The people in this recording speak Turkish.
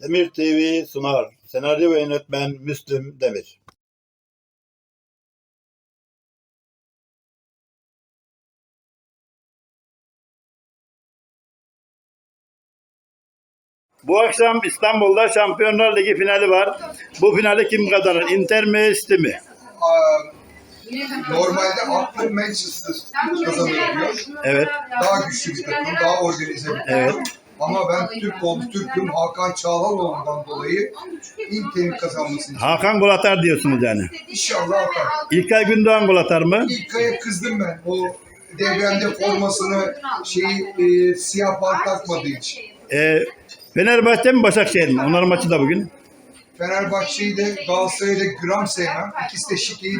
Demir TV sunar. Senaryo ve yönetmen Müslüm Demir. Bu akşam İstanbul'da Şampiyonlar Ligi finali var. Bu finali kim kazanır? Inter mi, City mi? Normalde aklım Manchester kazanır diyor. Evet, Daha güçlü bir takım, daha organize bir takım. evet. Ama ben Türk oldu, Türk'üm Hakan Çağlaloğlu'ndan dolayı Inter'in kazanmasını Hakan gol atar diyorsunuz yani. İnşallah atar. İlkay Gündoğan gol atar mı? İlk aya kızdım ben. O devrende formasını şeyi e, siyah bant takmadığı için. Ee, Fenerbahçe mi Başakşehir mi? Onların maçı da bugün. Fenerbahçe'yi de Galatasaray'ı da gram sevmem. İkisi de şikeyi